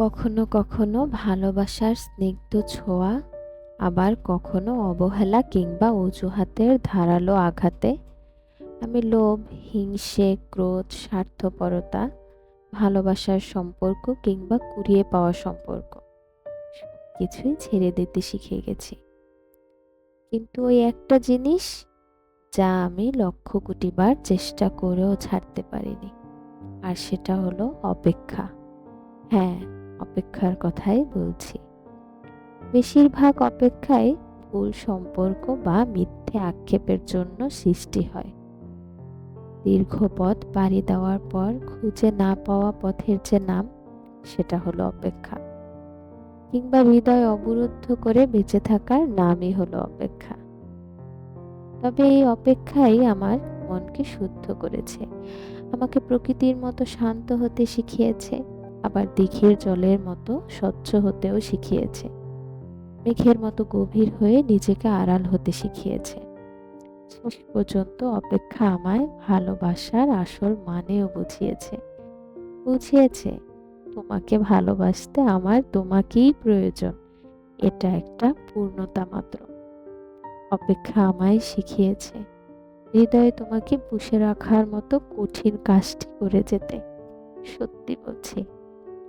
কখনো কখনো ভালোবাসার স্নিগ্ধ ছোঁয়া, আবার কখনো অবহেলা কিংবা অজুহাতের ধারালো আঘাতে। আমি লোভ, হিংসে, ক্রোধ, স্বার্থপরতা, ভালোবাসার সম্পর্ক কিংবা কুড়িয়ে পাওয়া সম্পর্ক। কিছুই ছেড়ে দিতে শিখে গেছি। কিন্তু ওই একটা জিনিস যা আমি লক্ষ কোটিবার চেষ্টা করেও ছাড়তে পারিনি, আর সেটা হলো অপেক্ষা। হ্যাঁ অপেক্ষার কথাই বলছি। বেশিরভাগ অপেক্ষাই ভুল সম্পর্ক বা মিথ্যে আক্ষেপের জন্য সৃষ্টি হয়। দীর্ঘ পথ পাড়ি দেওয়ার পর খুঁজে না পাওয়া পথের যে নাম, সেটা হলো অপেক্ষা। কিংবা হৃদয় অবরুদ্ধ করে বেঁচে থাকার নামই হলো অপেক্ষা। তবে এই অপেক্ষাই আমার মনকে শুদ্ধ করেছে, আমাকে প্রকৃতির মতো শান্ত হতে শিখিয়েছে। আবার দিঘির জলের মতো স্বচ্ছ হতেও শিখিয়েছে। মেঘের মতো গভীর হয়ে নিজেকে আড়াল হতে শিখিয়েছে। শেষ পর্যন্ত অপেক্ষা আমায় ভালোবাসার আসল মানেও বুঝিয়েছে। বুঝিয়েছে, তোমাকে ভালোবাসতে আমার তোমাকেই প্রয়োজন। এটা একটা পূর্ণতা মাত্র। অপেক্ষা আমায় শিখিয়েছে, হৃদয়ে তোমাকে পুষে রাখার মতো কঠিন কাজটি করে যেতে। সত্যি বলছি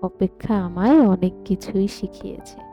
অপেক্ষা আমায় অনেক কিছুই শিখিয়েছে।